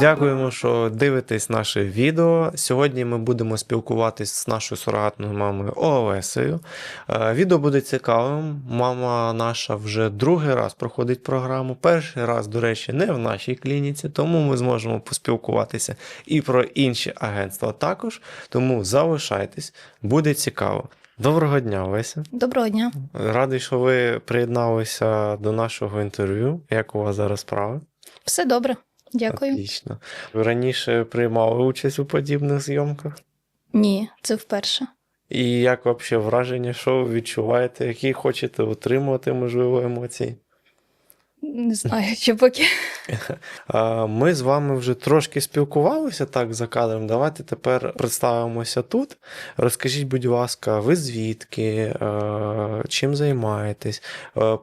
Дякуємо, що дивитесь наше відео. Сьогодні ми будемо спілкуватись з нашою сурогатною мамою Олесею. Е, Відео буде цікавим. Мама наша вже другий раз проходить програму. Перший раз, до речі, не в нашій клініці, тому ми зможемо поспілкуватися і про інші агентства також. Тому залишайтесь, буде цікаво. Доброго дня, Олеся. Доброго дня. Радий, що ви приєдналися до нашого інтерв'ю. Як у вас зараз справи? Все добре. Дякую. Отлично. Ви раніше приймали участь у подібних зйомках? Ні, це вперше. І як взагалі враження, що ви відчуваєте, які хочете отримувати, можливо, емоції? Не знаю, ще поки. Ми з вами вже трошки спілкувалися так за кадром. Давайте тепер представимося тут. Розкажіть, будь ласка, ви звідки, чим займаєтесь,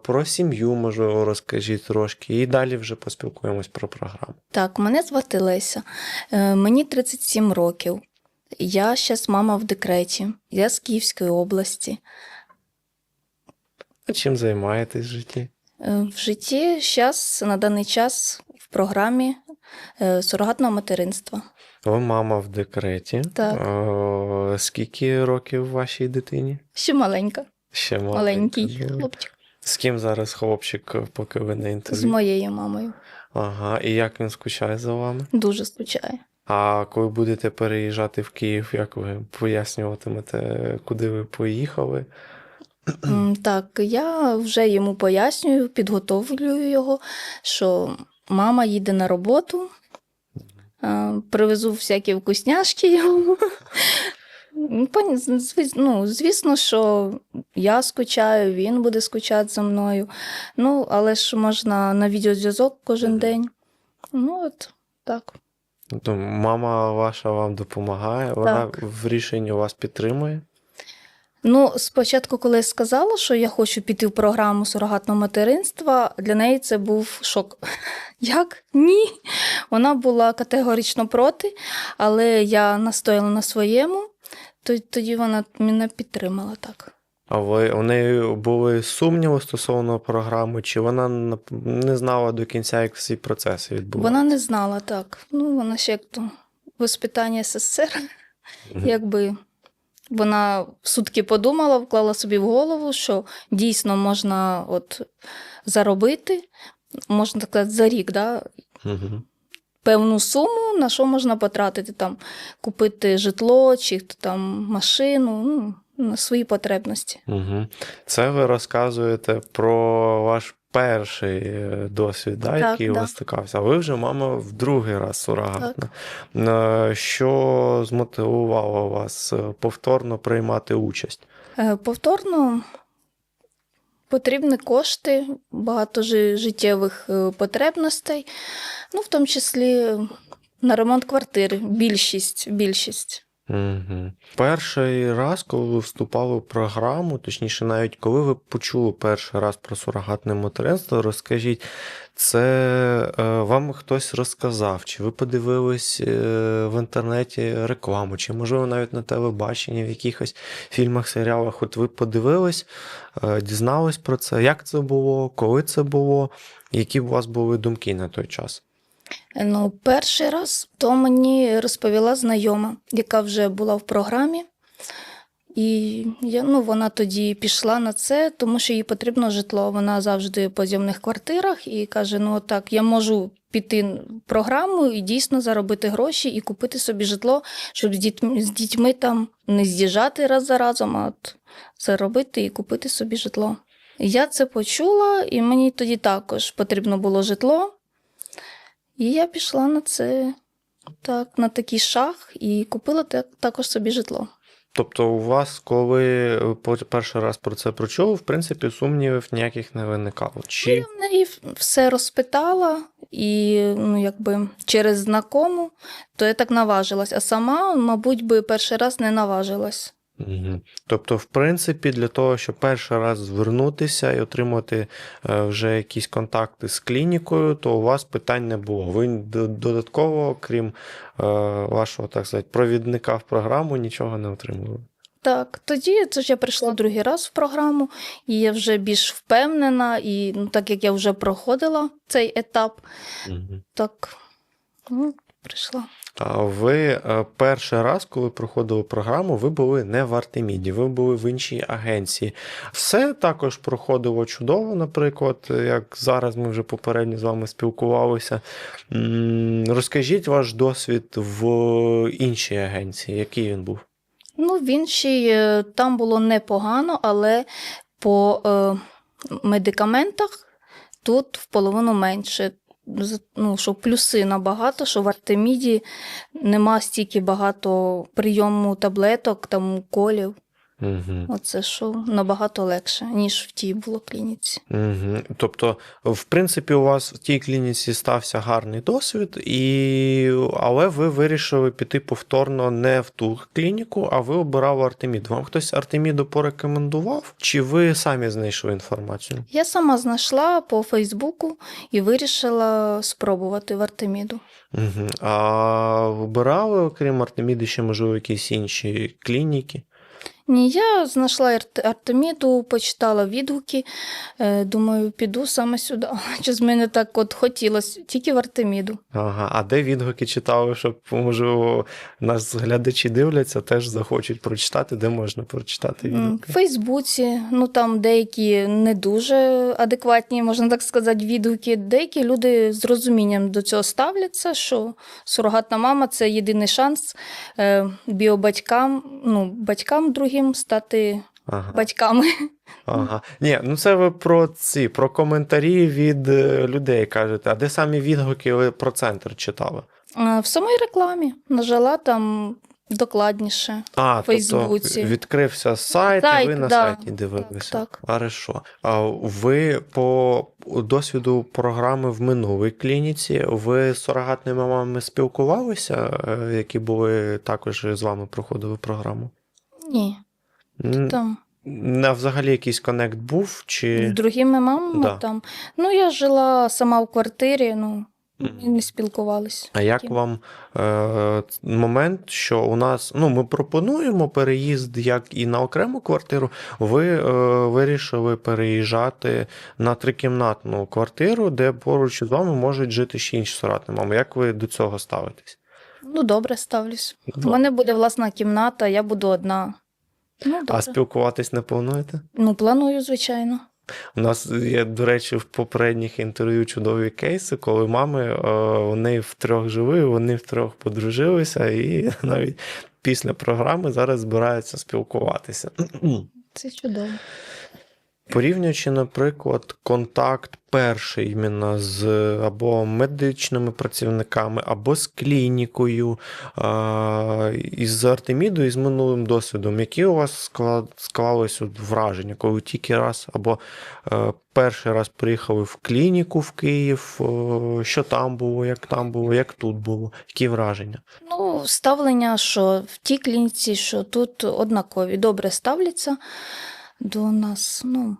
про сім'ю, можливо, розкажіть трошки, і далі вже поспілкуємось про програму. Так, мене звати Леся. Е, Мені 37 років. Я зараз мама в декреті. Я з Київської області. А чим займаєтесь в житті? Е, В житті зараз на даний час в програмі е, сурогатного материнства. Ви мама в декреті. Так. Е, Скільки років вашій дитині? Ще маленька, Ще маленький маленька. хлопчик З ким зараз хлопчик, поки ви на з моєю мамою. Ага, і як він скучає за вами? Дуже скучає. А коли будете переїжджати в Київ, як ви пояснюватимете, куди ви поїхали? Так, я вже йому пояснюю, підготовлюю його, що мама їде на роботу, привезу всякі вкусняшки йому. Ну, звісно, що я скучаю, він буде скучати за мною. Ну, але ж можна на відеозв'язок кожен день. Ну, от так. То мама ваша вам допомагає, вона Так. в рішенні вас підтримує. Ну, спочатку, коли я сказала, що я хочу піти в програму сурогатного материнства, для неї це був шок. Як? Ні. Вона була категорично проти, але я настояла на своєму, тоді вона мене підтримала так. А ви у неї були сумніви стосовно програми, чи вона не знала до кінця, як всі процеси відбуваються? Вона не знала так. Ну, вона ще як то воспитання СССР, якби. Вона в сутки подумала, вклала собі в голову, що дійсно можна от заробити, можна так сказати, за рік, да, Мгм. певну суму, на що можна потратити, там, купити житло чи там машину, ну, на свої потребності. Угу. Це ви розказуєте про ваш перший е, досвід, да, Так, який у да. вас стикався. А ви вже мама в другий раз сурогатна. Е, Що змотивувало вас е, повторно приймати участь? Повторно потрібні кошти, багато життєвих потребностей, ну, в тому числі на ремонт квартири, більшість, більшість. Угу. Перший раз, коли ви вступали в програму, точніше, навіть коли ви почули перший раз про сурогатне материнство, розкажіть, це е, вам хтось розказав, чи ви подивились е, в інтернеті рекламу, чи можливо навіть на телебаченні, в якихось фільмах, серіалах, от ви подивились, е, дізнались про це, як це було, коли це було, які у вас були думки на той час? Ну, перший раз то мені розповіла знайома, яка вже була в програмі. І я, ну, вона тоді пішла на це, тому що їй потрібно житло. Вона завжди по зйомних квартирах і каже: ну так, я можу піти в програму і дійсно заробити гроші і купити собі житло, щоб з дітьми, з дітьми там не з'їжджати раз за разом, а от заробити і купити собі житло. Я це почула, і мені тоді також потрібно було житло. І я пішла на це так, на такий шаг і купила також собі житло. Тобто, у вас, коли ви перший раз про це прочули, в принципі, сумнівів ніяких не виникало. Чи Я в неї все розпитала, і ну, якби через знакому, то я так наважилась. А сама, мабуть, би перший раз не наважилась. Угу. Тобто, в принципі, для того, щоб перший раз звернутися і отримати е, вже якісь контакти з клінікою, то у вас питань не було. Ви додатково, крім е, вашого, так сказати, провідника в програму, нічого не отримували. Так, тоді це ж я прийшла другий раз в програму, і я вже більш впевнена, і ну, так як я вже проходила цей етап, Угу. так ну, прийшла. А ви е, перший раз, коли проходили програму, ви були не в Артеміді, ви були в іншій агенції. Все також проходило чудово, наприклад, як зараз ми вже попередньо з вами спілкувалися. Розкажіть ваш досвід в іншій агенції, який він був? Ну, в іншій е, там було непогано, але по е, медикаментах тут в половину менше. Ну, що плюси набагато, що в Артеміді нема стільки багато прийому таблеток, там уколів. Угу. Оце що набагато легше, ніж в тій було клініці. Угу. Тобто, в принципі, у вас в тій клініці стався гарний досвід, і... але ви вирішили піти повторно не в ту клініку, а ви обирали Артемід. Вам хтось Артеміду порекомендував, чи ви самі знайшли інформацію? Я сама знайшла по Фейсбуку і вирішила спробувати в Артеміду. Угу. А обирали, окрім Артеміди, ще, можливо, якісь інші клініки? Ні, я знайшла Артеміду, почитала відгуки. Е, думаю, піду саме сюди. Чи з мене так от хотілося, тільки в Артеміду. Ага, а де відгуки читали, щоб, можливо, нас глядачі дивляться, теж захочуть прочитати, де можна прочитати відгуки? В Фейсбуці, ну там деякі не дуже адекватні, можна так сказати, відгуки. Деякі люди з розумінням до цього ставляться, що сурогатна мама це єдиний шанс е, біобатькам, ну, батькам другим стати Ага. батьками. Ага. Ні, ну це ви про ці, про коментарі від е, людей кажете. А де самі відгуки ви про центр читали? Е, В самій рекламі нажала там докладніше. А, Фейсбуці. тобто відкрився сайт, і ви на да. сайті дивилися. Так, так. Хорошо. А ви по досвіду програми в минулій клініці, ви з сурогатними мамами спілкувалися, е, які були також з вами проходили програму? Ні, там. На взагалі якийсь коннект був? чи... З другими мамами Да. там. Ну, я жила сама в квартирі, ну, не спілкувались. А як вам е, момент, що у нас ну ми пропонуємо переїзд як і на окрему квартиру, ви е, вирішили переїжджати на трикімнатну квартиру, де поруч з вами можуть жити ще інші соратні мами. Як ви до цього ставитесь? Ну, добре ставлюсь. У Ну, мене буде власна кімната, я буду одна. Ну, а спілкуватись не плануєте? Ну, планую, звичайно. У нас є, до речі, в попередніх інтерв'ю чудові кейси, коли мами е, вони втрьох жили, вони втрьох подружилися, і навіть після програми зараз збираються спілкуватися. Це чудово. Порівнюючи, наприклад, контакт перший іменно з або медичними працівниками, або з клінікою, а, із Артемідою, з минулим досвідом, які у вас от враження, коли тільки раз або е, перший раз приїхали в клініку в Київ, е, що там було, як там було, як тут було, які враження? Ну, ставлення, що в тій клініці, що тут однакові, добре ставляться до нас. Ну,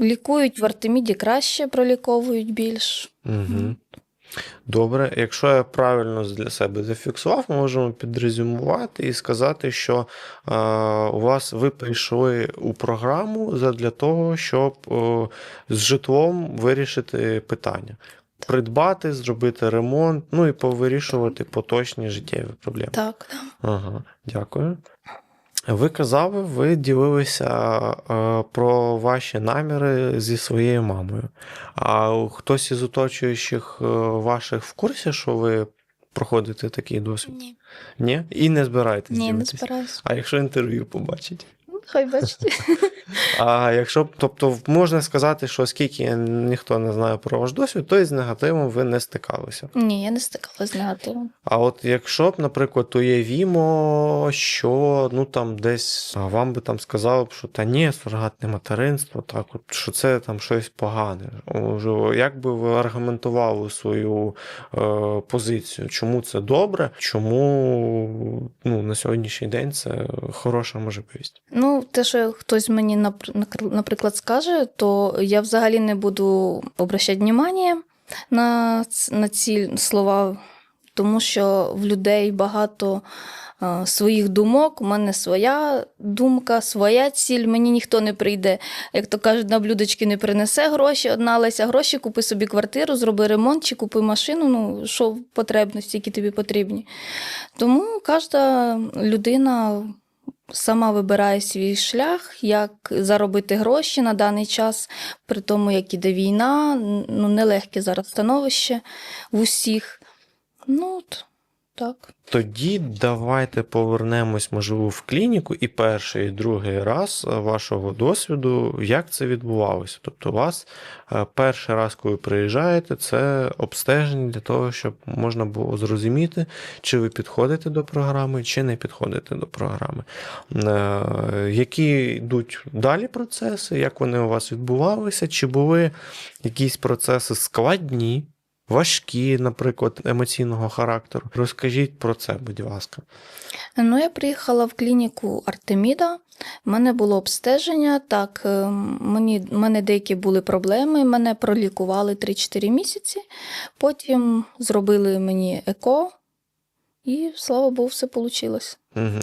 лікують в Артеміді краще, проліковують більш. Угу. Добре, якщо я правильно для себе зафіксував, ми можемо підрезюмувати і сказати, що е, у вас ви прийшли у програму для того, щоб е, з житлом вирішити питання. Придбати, зробити ремонт, ну і повирішувати поточні життєві проблеми. Так, Ага, дякую. Ви казали, ви ділилися е, про ваші наміри зі своєю мамою. А хтось із оточуючих е, ваших в курсі, що ви проходите такий досвід? Ні, Ні? І не збираєтесь Ні не збираюся. А якщо інтерв'ю побачить? Ну, Хай бачите. А якщо, тобто, можна сказати, що оскільки ніхто не знає про ваш досвід, то із негативом ви не стикалися. Ні, я не стикалась з негативом. А от якщо б, наприклад, уявімо, що ну там десь а вам би там сказали б, що та ні, сурогатне материнство, так от що це там щось погане. Як би ви аргументували свою е, позицію? Чому це добре? Чому ну, на сьогоднішній день це хороша можливість? Ну, те, що хтось мені, напр- наприклад, скаже, то я взагалі не буду обращати внимання на, на ці слова. тому що в людей багато своїх думок. У мене своя думка, своя ціль. Мені ніхто не прийде, як то кажуть, на блюдечки не принесе гроші. Одна Леся гроші, купи собі квартиру, зроби ремонт чи купи машину. Ну, що потребності, які тобі потрібні. Тому кожна людина сама вибирає свій шлях, як заробити гроші на даний час, при тому, як іде війна, ну, нелегке зараз становище в усіх. Ну, от, так. Тоді давайте повернемось, можливо, в клініку і перший, і другий раз е, вашого досвіду, як це відбувалося. Тобто, у вас е, перший раз, коли приїжджаєте, це обстеження для того, щоб можна було зрозуміти, чи ви підходите до програми, чи не підходите до програми. Е, Які йдуть далі процеси, як вони у вас відбувалися, чи були якісь процеси складні? Важкі, наприклад, емоційного характеру. Розкажіть про це, будь ласка. Ну, я приїхала в клініку Артеміда. У мене було обстеження. Так, е, мені, мене деякі були проблеми. Мене пролікували 3-4 місяці. Потім зробили мені еко, і слава Богу, все вийшло.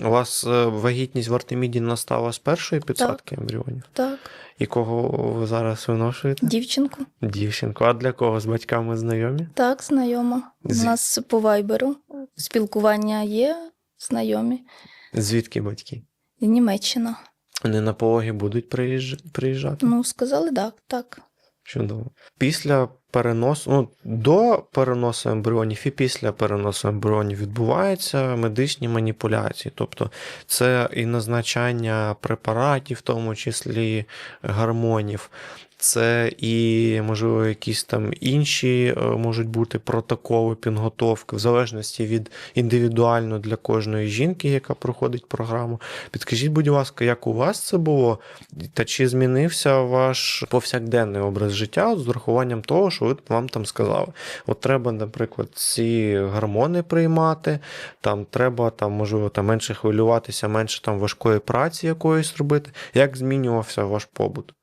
У вас е, вагітність в Артеміді настала з першої підсадки ембріонів? Так, І кого ви зараз виношуєте? дівчинку. Дівчинку. А для кого з батьками знайомі? Так, знайома. У нас по вайберу спілкування є, знайомі. Звідки батьки? Німеччина. Вони на пологи будуть приїжджа- приїжджати? Ну, сказали так, так. Чудово. Після переносу, ну, до переносу ембріонів і після переносу ембріонів відбуваються медичні маніпуляції. Тобто це і назначання препаратів, в тому числі гормонів. Це і, можливо, якісь там інші е, можуть бути протоколи підготовки, в залежності від індивідуально для кожної жінки, яка проходить програму. Підкажіть, будь ласка, як у вас це було? Та чи змінився ваш повсякденний образ життя з урахуванням того, що ви вам там сказали? От треба, наприклад, ці гормони приймати, там треба там, можливо, там менше хвилюватися, менше там важкої праці якоїсь робити. Як змінювався ваш побут?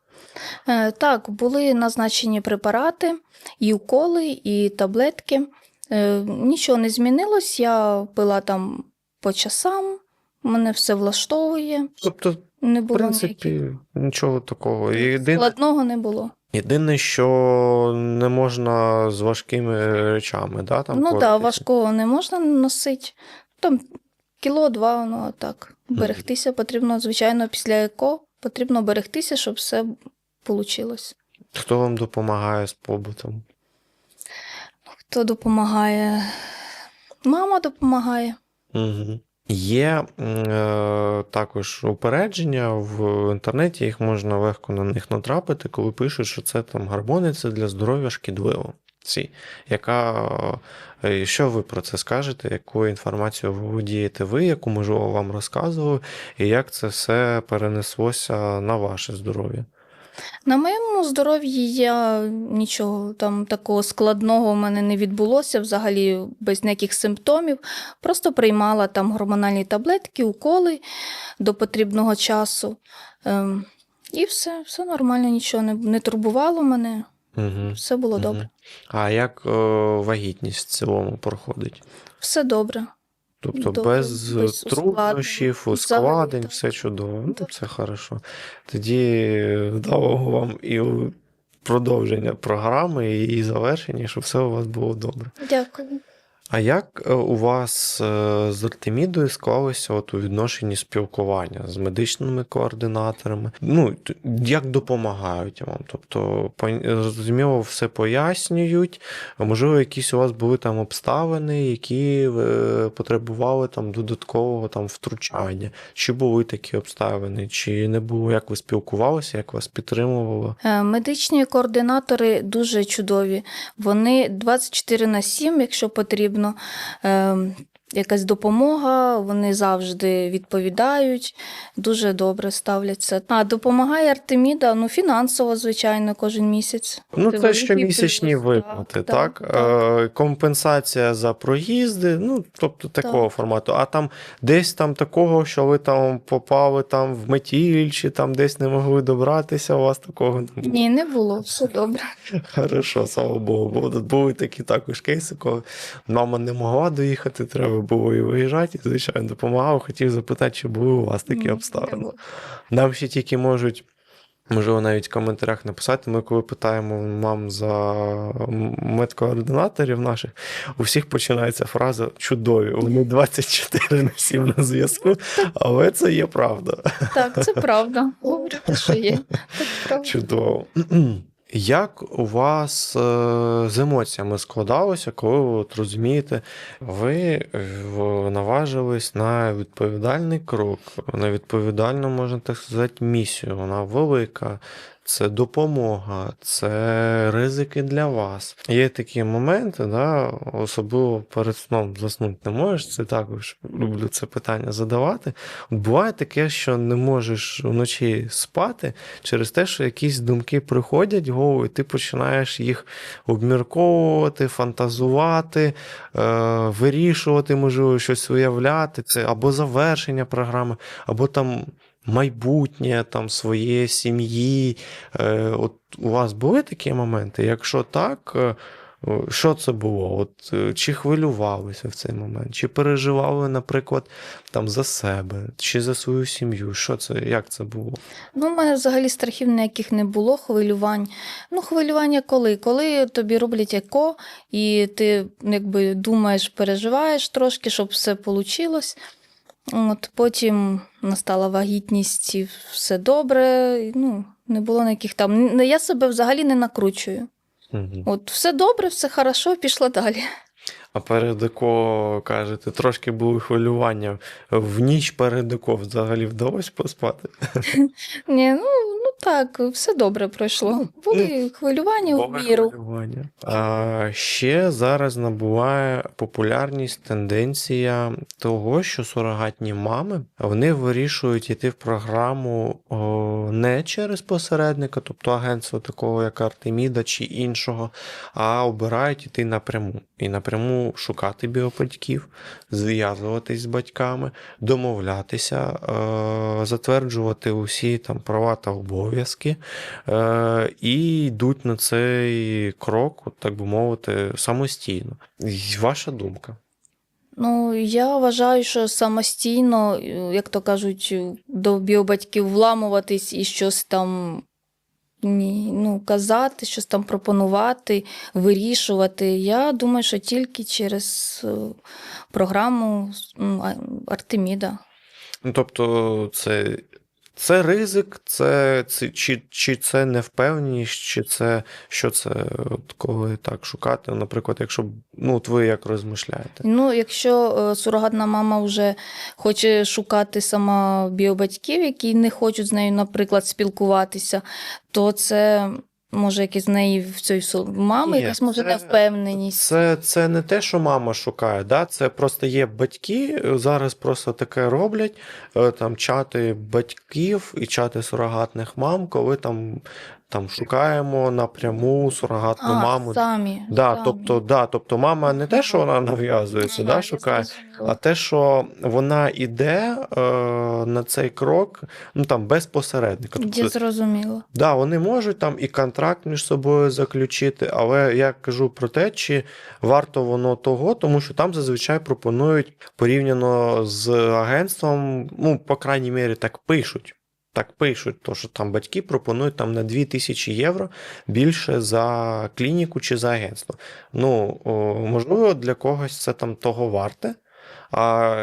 Е, Так, були назначені препарати, і уколи, і таблетки. Е, Нічого не змінилось. Я пила там по часам, мене все влаштовує. Тобто, Не в було принципі, ніяких- нічого такого. Єдине, складного не було. єдине, що не можна з важкими речами, да, там ну так, важкого не можна носити. Там кіло-два, ну так. Берегтися потрібно, звичайно, після еко потрібно берегтися, щоб все вийшло. Хто вам допомагає з побутом? Хто допомагає? Мама допомагає. Угу. Є е, також упередження в інтернеті, їх можна легко на них натрапити, коли пишуть, що це там гормони, це для здоров'я шкідливо. Ці, яка, е, що ви про це скажете, яку інформацію володієте ви, яку можливо вам розказували, і як це все перенеслося на ваше здоров'я? На моєму здоров'ї я нічого там такого складного в мене не відбулося, взагалі без ніяких симптомів. Просто приймала там гормональні таблетки, уколи до потрібного часу. Ем, і все, все нормально, нічого не, не турбувало мене, Угу. все було добре. А як е, вагітність в цілому проходить? Все добре. Тобто До, без, без труднощів, ускладнень. так. все чудово. Ну, Так. Це хорошо. Тоді вдалого вам і продовження програми, і її завершення, щоб все у вас було добре. Дякую. А як е, у вас е, з Артемідою склалося от у відношенні спілкування з медичними координаторами? Ну, як допомагають вам? Тобто, пон- зрозуміло, все пояснюють. Можливо, якісь у вас були там обставини, які е, потребували там додаткового там втручання? Чи були такі обставини, чи не було? Як ви спілкувалися, як вас підтримувало? Е, Медичні координатори дуже чудові. Вони 24 на 7, якщо потрібно, е, якась допомога, вони завжди відповідають, дуже добре ставляться. А допомагає Артеміда, ну фінансово, звичайно, кожен місяць. Ну, Це це щомісячні виплати, Так, так? так. Е, Компенсація за проїзди, ну, тобто такого Так. формату. А там десь там такого, що ви там попали там в метіль, чи там десь не могли добратися, у вас такого не було. Ні, не було, все добре. Хорошо, слава Богу. Бо були такі також кейси, коли мама не могла доїхати, треба було і виїжджати, і, звичайно, допомагав. Хотів запитати, чи були у вас такі обставини. Нам ще тільки можуть. Можливо, навіть в коментарях написати. Ми коли питаємо мам за медкоординаторів наших, у всіх починається фраза чудові. Вони 24 на 7 на зв'язку, але це є правда. Так, це правда. Говорю, що є. Так правда. Чудово. Як у вас е, з емоціями складалося, коли ви от розумієте, ви е, наважились на відповідальний крок, на відповідальну, можна так сказати, місію. Вона велика, це допомога, це ризики для вас. Є такі моменти, да, особливо перед сном заснути не можеш. Це також люблю це питання задавати. Буває таке, що не можеш вночі спати через те, що якісь думки приходять в голову, і ти починаєш їх обмірковувати, фантазувати, е, вирішувати, можливо, щось уявляти. Це або завершення програми, або там майбутнє там своєї сім'ї. Е, от у вас були такі моменти? Якщо так, е, що це було? От, е, чи хвилювалися в цей момент? Чи переживали, наприклад, там за себе, чи за свою сім'ю? Що це? Як це було? Ну, у мене взагалі страхів ніяких не було, хвилювань. Ну, хвилювання коли? Коли тобі роблять еко, і ти якби думаєш, переживаєш трошки, щоб все вийшло. От потім настала вагітність і все добре. і, Ну, не було ніяких там. Я себе взагалі не накручую. Угу. От все добре, все хорошо, пішла далі. А перед ЕКО, кажете, трошки були хвилювання. В ніч перед ЕКО взагалі вдалося поспати? Ні, ну, ну так, все добре пройшло. Були хвилювання у міру. хвилювання. А ще зараз набуває популярність тенденція того, що сурогатні мами вони вирішують йти в програму о, не через посередника, тобто агентство такого, як Артеміда чи іншого, а обирають йти напряму. І напряму шукати біобатьків, зв'язуватись з батьками, домовлятися, е, затверджувати усі там права та обов'язки, е, і йдуть на цей крок, от, так би мовити, самостійно. Ваша думка? Ну, я вважаю, що самостійно, як то кажуть, до біобатьків вламуватись і щось там ні, ну, казати, щось там пропонувати, вирішувати. Я думаю, що тільки через е, програму Артеміда. Ну, тобто, це, це ризик, це, це чи, чи це невпевненість, чи це що це, от коли так шукати, наприклад, якщо ну, от ви як розмишляєте? Ну, якщо е, сурогатна мама вже хоче шукати сама біобатьків, які не хочуть з нею, наприклад, спілкуватися, то це може якісь з неї в цій мами, якась може це- впевненість. Це, це не те, що мама шукає, да? це просто є батьки, е, зараз просто таке роблять, е, там чати батьків і чати сурогатних мам, коли там, там шукаємо напряму сурогатну а, маму. самі. Да, самі. тобто, да, тобто мама не те, що вона нав'язується, да, шукає, а те, що вона йде е, на цей крок ну, там, без посередника. Я Тобто, зрозуміла. Да, вони можуть там і контракт між собою заключити, але я кажу про те, чи варто воно того, тому що там зазвичай пропонують порівняно з агентством, ну, по крайній мірі, так пишуть. Так пишуть, то що там батьки пропонують там на 2000 євро більше за клініку чи за агентство. Ну, можливо, для когось це там того варте. А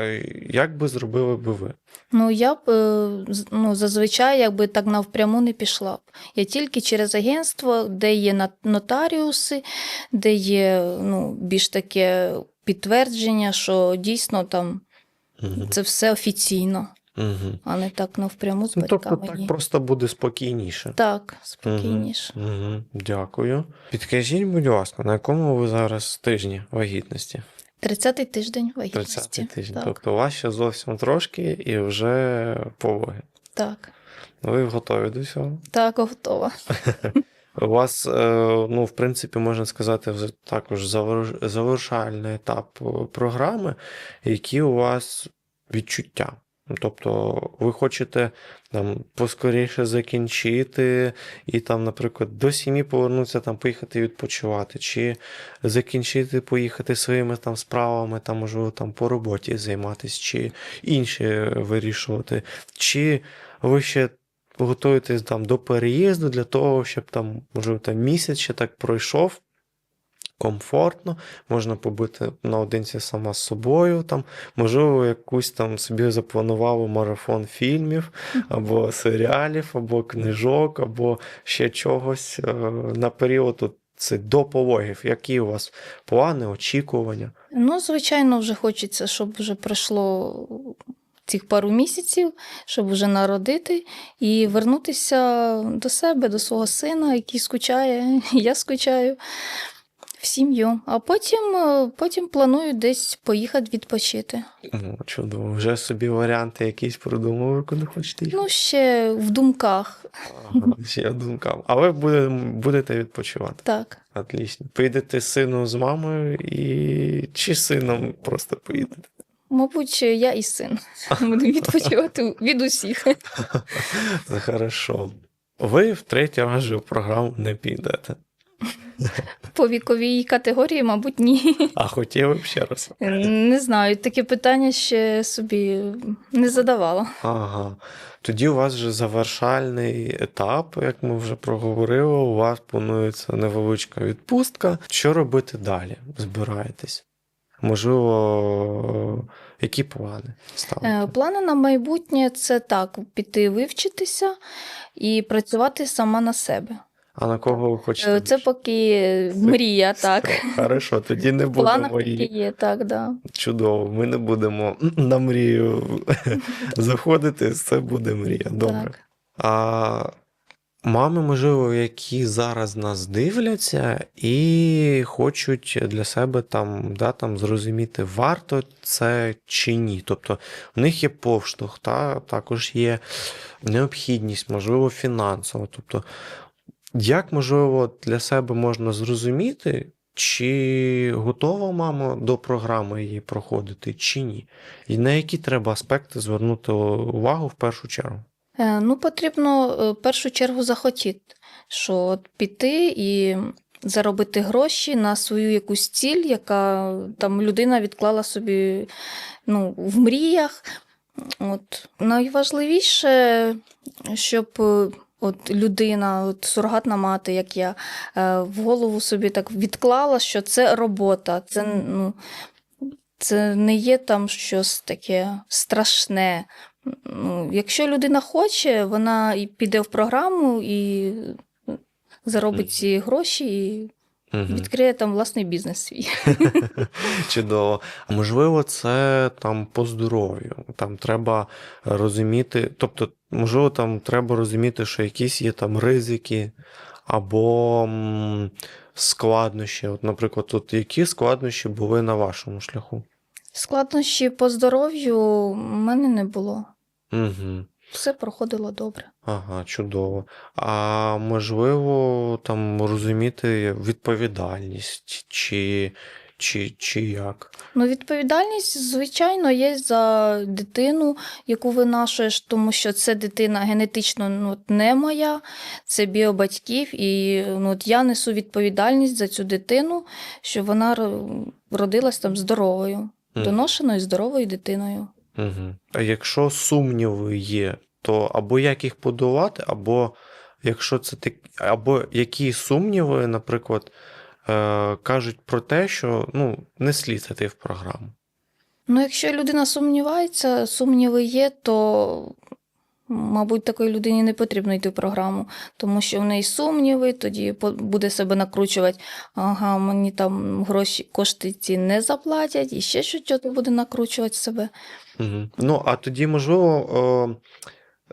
як би зробили би ви? Ну, я б е, ну, зазвичай якби так навпряму не пішла б. Я тільки через агентство, де є нотаріуси, де є ну, більш таке підтвердження, що дійсно там Угу. це все офіційно, Угу. а не так навпряму з Ну, тобто так просто буде спокійніше. Так, спокійніше. Угу. Дякую. Підкажіть, будь ласка, на якому ви зараз тижні вагітності? 30-й тиждень вагітності. 30-й тиждень. Так, Тобто у вас ще зовсім трошки і вже пологи. так, Ви готові до цього? так, готова. У вас, е, ну, в принципі, можна сказати, також завершальний етап е, програми, які у вас відчуття. Ну, Тобто ви хочете там поскоріше закінчити і там, наприклад, до сім'ї повернутися, там, поїхати відпочивати, чи закінчити, поїхати своїми там справами, там, можливо, там по роботі займатися, чи інші вирішувати, чи ви ще готуєтесь там до переїзду для того, щоб там, можливо, там місяць ще так пройшов. Комфортно, можна побути наодинці сама з собою, там, можливо, якусь там собі запланували марафон фільмів, або серіалів, або книжок, або ще чогось е, на період от, це до пологів. Які у вас плани, очікування? Ну, звичайно, вже хочеться, щоб вже пройшло цих пару місяців, щоб вже народити і вернутися до себе, до свого сина, який скучає, я скучаю в сім'ю. А потім, е, потім планую десь поїхати відпочити. О, чудово, вже собі варіанти якісь придумали, куди хочете їхати? Ну, ще в думках. Ага, ще думкам. А ви буде- будете відпочивати. Так. Отлично. Поїдете з сином з мамою і чи з сином просто поїдете? Мабуть, я і син буду відпочивати від усіх. Це хорошо. Ви в третій раз в програму не підете. По віковій категорії, мабуть, ні. А хотіли б ще раз. Не знаю, таке питання ще собі не задавала. Ага. Тоді у вас вже завершальний етап, як ми вже проговорили. У вас планується невеличка відпустка. Що робити далі? Збираєтесь? Можливо, які плани ставите? Е, Плани на майбутнє це так: піти вивчитися і працювати сама на себе. А на кого ви хочете? Е, Це більше? поки мрія, так. Хорошо, тоді не будемо її. є, так, да. Чудово, ми не будемо на мрію заходити, це буде мрія. Добре. Так. А мами, можливо, які зараз нас дивляться і хочуть для себе там, да, там зрозуміти, варто це чи ні. Тобто в них є повштовх, та, також є необхідність, можливо, фінансова. Тобто, як можливо для себе можна зрозуміти, чи готова мама до програми її проходити, чи ні? І на які треба аспекти звернути увагу в першу чергу? Е, Ну, потрібно е, в першу чергу захотіти, що от піти і заробити гроші на свою якусь ціль, яка там людина відклала собі ну, в мріях. От. Найважливіше, щоб е, от людина, от сургатна мати, як я, е, в голову собі так відклала, що це робота, це, ну, це не є там щось таке страшне. Ну, якщо людина хоче, вона і піде в програму і заробить ці гроші і відкриє там власний бізнес свій. Чудово. А можливо, це там по здоров'ю. Там треба розуміти, тобто, можливо, там треба розуміти, що якісь є там ризики або складнощі. От, наприклад, тут які складнощі були на вашому шляху? Складнощі по здоров'ю в мене не було. Угу. Все проходило добре. Ага, чудово. А можливо, там розуміти відповідальність чи, чи, чи як? Ну, відповідальність, звичайно, є за дитину, яку винашуєш, тому що це дитина генетично ну, не моя, це біобатьків, і ну, от я несу відповідальність за цю дитину, що вона ро- родилась там здоровою, Мгм. доношеною здоровою дитиною. Угу. А якщо сумніви є, то або як їх подолати, або якщо це так, або які сумніви, наприклад, кажуть про те, що ну, не слід йти в програму. Ну, якщо людина сумнівається, сумніви є, то, мабуть, такій людині не потрібно йти в програму, тому що в неї сумніви, тоді буде себе накручувати, ага, мені там гроші, кошти ці не заплатять, і ще щось буде накручувати себе. Угу. Ну, а тоді, можливо,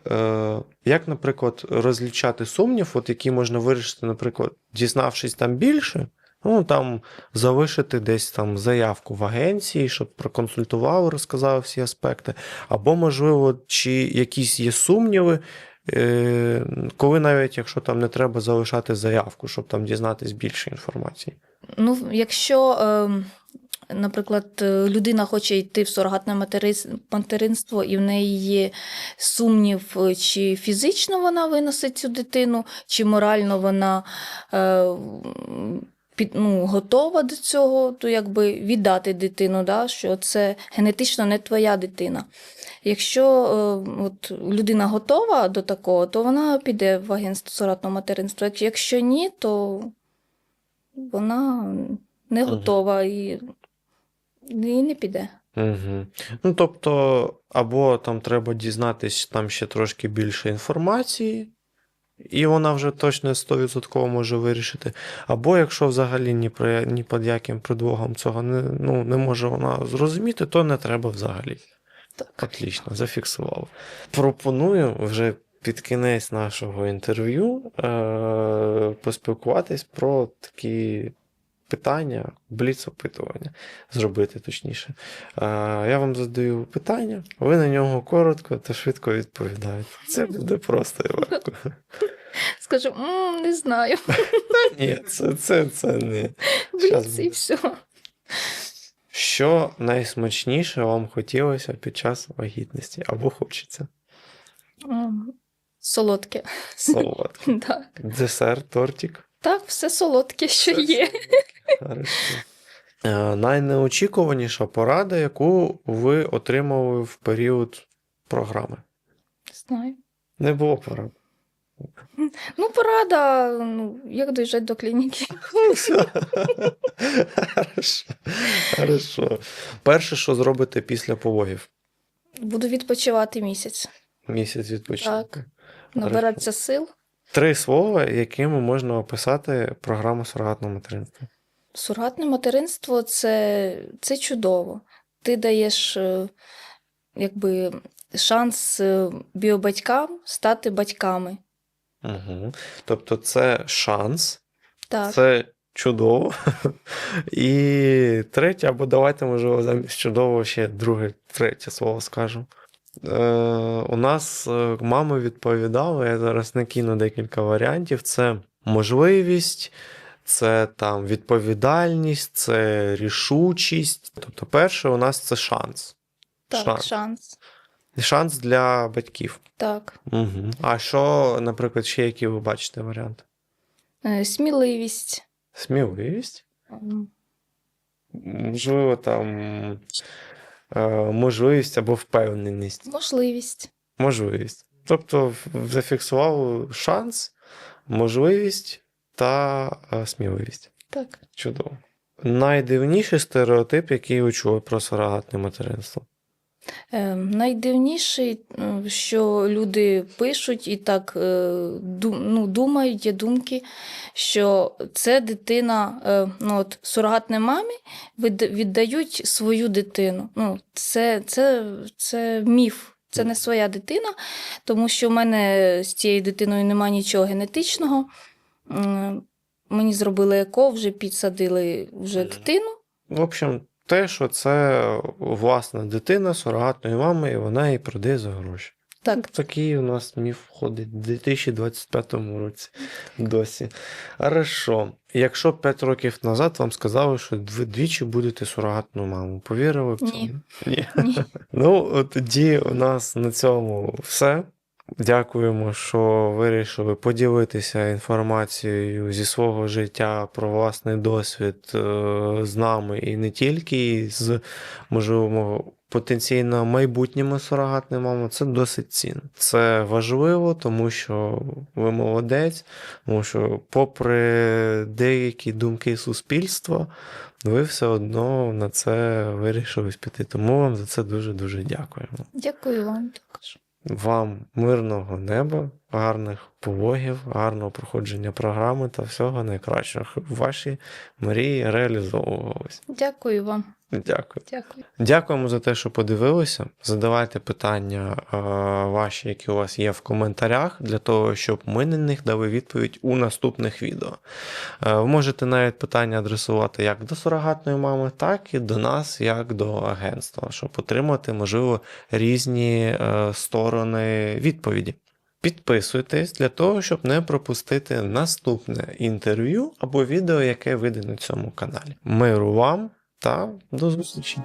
е, е, як, наприклад, розлічати сумнів, от який можна вирішити, наприклад, дізнавшись там більше, Ну, там залишити десь там заявку в агенції, щоб проконсультували, розказали всі аспекти. Або, можливо, чи якісь є сумніви, е, коли навіть якщо там не треба залишати заявку, щоб там дізнатись більше інформації. Ну, якщо, е, наприклад, людина хоче йти в сурогатне материнство, і в неї є сумнів, е, чи фізично вона виносить цю дитину, чи морально вона е, під, ну, готова до цього, то якби віддати дитину, да, що це генетично не твоя дитина. Якщо е, от, людина готова до такого, то вона піде в агентство сурогатного материнства. Якщо ні, то вона не готова і, і не піде. Угу. Ну, тобто, або там треба дізнатись там ще трошки більше інформації, і вона вже точно 100% може вирішити. Або якщо взагалі ні, при, ні під яким предлогом цього не, ну, не може вона зрозуміти, то не треба взагалі. Так. Отлично, зафіксував. Пропоную вже під кінець нашого інтерв'ю е- поспілкуватись про такі питання, бліц-опитування, зробити точніше. Я вам задаю питання, ви на нього коротко та швидко відповідаєте. Це буде просто і легко. Скажу, «М, не знаю. Ні, це, це, це не. Бліц, і все. Що найсмачніше вам хотілося під час вагітності або хочеться? Солодке. Солодке. Так. Десерт, тортик. так, все солодке, що є. Хорошо. Е, Найнеочікуваніша порада, яку ви отримали в період програми. Не знаю. Не було порад. Ну, порада, ну, як доїжджати до клініки. Хорошо. Хорошо. Перше, що зробите після пологів? Буду відпочивати місяць. Місяць відпочинку. Так. Набиратися сил. Три слова, якими можна описати програму сурогатного материнства. Сургатне материнство це, це чудово. Ти даєш е, якби, шанс е, біобатькам стати батьками. Угу. Тобто, це шанс, Так. це чудово. І третє, або давайте, можливо, замість чудово ще друге, третє слово скажу. Е, у нас е, мами відповідали, я зараз накину декілька варіантів. Це можливість, це там відповідальність, це рішучість. Тобто, перше, у нас це шанс. Так, шанс. шанс. Шанс для батьків. Так. Угу. А що, наприклад, ще які ви бачите варіанти? Е, Сміливість. Сміливість? Можливо, там е, можливість або впевненість. Можливість. Можливість. Тобто зафіксував шанс, можливість та е, сміливість. Так. Чудово. Найдивніший стереотип, який ви чули про сурогатне материнство. Е, найдивніший, що люди пишуть і так е, ну, думають, є думки, що це дитина, е, ну, от, сурогатне мамі віддають свою дитину. Ну, це, це, це міф. Це не своя дитина, тому що в мене з цією дитиною немає нічого генетичного. М, Мені зробили еко, вже підсадили вже дитину. В общем, те, що це власна дитина сурогатної мами, і вона її продає за гроші. Так, Такий у нас міф входить в 2025 році досі. Хорошо. Якщо 5 років назад вам сказали, що ви двічі будете сурогатну маму, повірили в цьому? Ні. ні. Ну, от тоді у нас на цьому все. Дякуємо, що вирішили поділитися інформацією зі свого життя про власний досвід е, з нами і не тільки з, можливо, потенційно майбутніми сурогатними мамами. Це досить цінно. Це важливо, тому що ви молодець, тому що, попри деякі думки суспільства, ви все одно на це вирішили піти. Тому вам за це дуже-дуже дякуємо. Дякую вам також. Вам мирного неба, гарних пологів, гарного проходження програми та всього найкращого. Ваші мрії реалізовувались. Дякую вам. Дякую. Дякую. Дякуємо за те, що подивилися. Задавайте питання ваші, які у вас є в коментарях, для того, щоб ми на них дали відповідь у наступних відео. Е, ви можете навіть питання адресувати як до сурогатної мами, так і до нас, як до агентства, щоб отримати, можливо, різні е, сторони відповіді. Підписуйтесь для того, щоб не пропустити наступне інтерв'ю або відео, яке вийде на цьому каналі. Миру вам та до зустрічі!